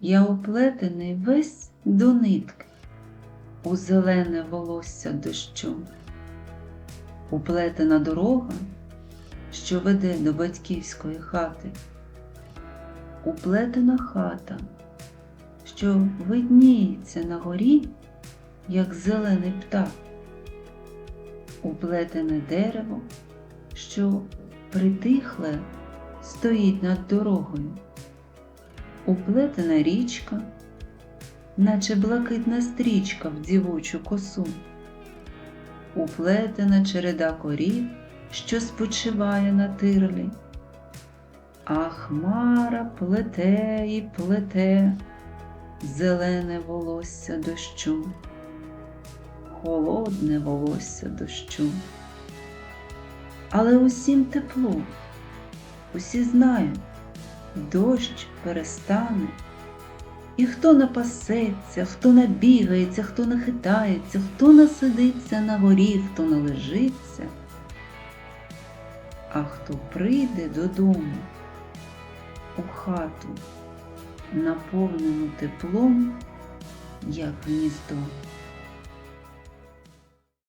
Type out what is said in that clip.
Я уплетений весь до нитки, у зелене волосся дощу. Уплетена дорога, що веде до батьківської хати. Уплетена хата, що видніється на горі, як зелений птах. Уплетене дерево, що притихле стоїть над дорогою. Уплетена річка, наче блакитна стрічка в дівочу косу. Уплетена череда корів, що спочиває на тирлі. А хмара плете і плете зелене волосся дощу, холодне волосся дощу. Але усім тепло, усі знають, дощ перестане. І хто напасеться, хто набігається, хто нахитається, хто насидиться на горі, хто належиться, а хто прийде додому у хату, наповнену теплом, як гніздо.